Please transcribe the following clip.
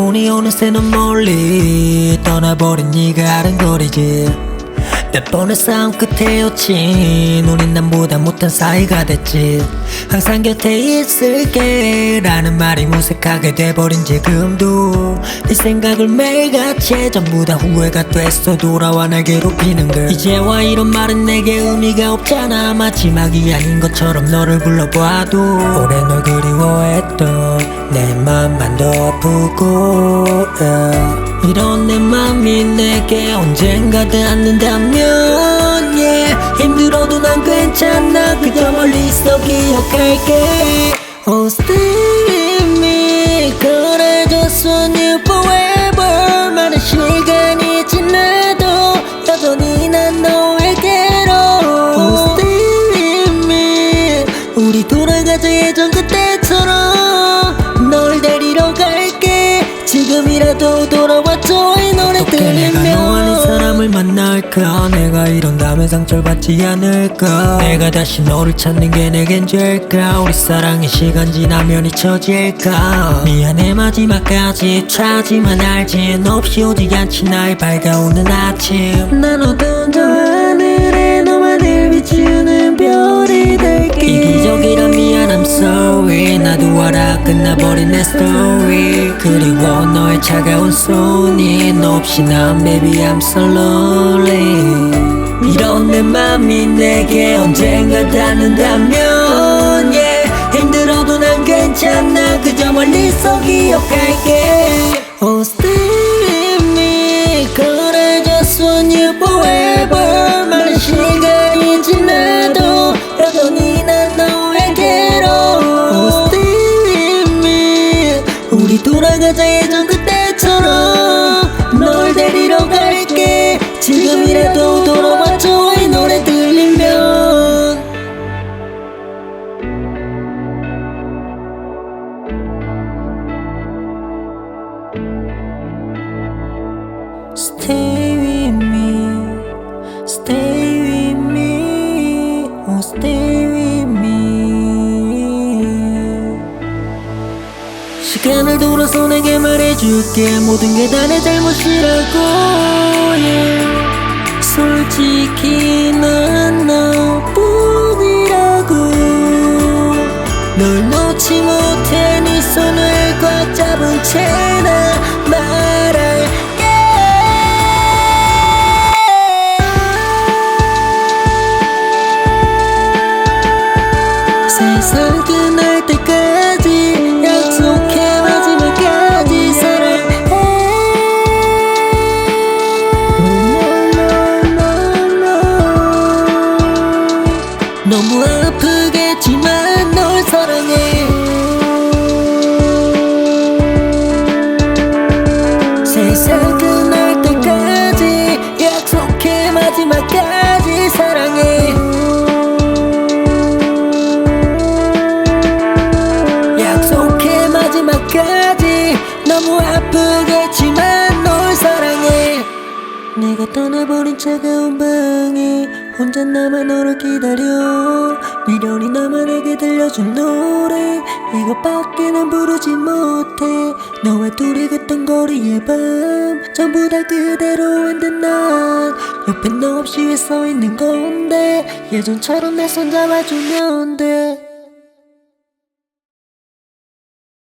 보니 어느새 넌 멀리 떠나버린 네가 아른거리지 몇 번의 싸움 끝에 여친. 우린 남보다 못한 사이가 됐지. 항상 곁에 있을게. 라는 말이 무색하게 돼버린 지금도 네 생각을 매일같이 전부 다 후회가 됐어. 돌아와 날 괴롭히는 걸 이제와 이런 말은 내게 의미가 없잖아. 마지막이 아닌 것처럼 너를 불러봐도 오래 널 그리워했던 내 맘만 더 아프고 yeah. 이런 내 맘이 내게 언젠가 닿는다면 yeah. 힘들어도 난 괜찮아. 그저 멀리서 기억할게. Oh stay with me. 그래줬어 you forever. 많은 시간이 지나도 여전히 난 너에게로. Oh stay with me. 우리 돌아가자 예전 그때처럼. 널 데리러 갈게. 지금이라도 사람을 만날 까? 내가 이런다면 상처를 받지 않을까? 내가 다시 너를 찾는 게 내겐 죄일까? 우리 사랑이 시간 지나면 잊혀질까? 미안해 마지막까지 차지만 알지 너 없이 오지 않지. 나의 밝아오는 아침. 난 어떤 저 하늘에 너만을 비추는 별이 될게. 이 기적이라 미안 I'm sorry 나도 알아 끝나버린 내 스토리 그리워 너의 차가운 손이 너 없이 난 baby I'm so lonely. 이런 내 맘이 내게 언젠가 닿는다면 yeah. 힘들어도 난 괜찮아. 그저 멀리서 기억할게 우리 시간을 돌아서 내게 말해줄게. 모든 게 다 내 잘못이라고. yeah. 솔직히 난 너뿐이라고. 널 놓지 못해 네 손을 꽉 잡은 채나 말할게. 세상 끝날 아프겠지만 널 사랑해. 세상 끝날 때까지 약속해. 마지막까지 사랑해. 약속해. 마지막까지 너무 아프겠지만 널 사랑해. 내가 떠나버린 차가운 방에 혼자 나만 너를 기다려. 미련이 나만에게 들려준 노래. 이것밖에 난 부르지 못해. 너와 둘이 걷던 거리의 밤. 전부 다 그대로인데 난 옆에 너 없이 왜 서 있는 건데. 예전처럼 내 손 잡아주면 돼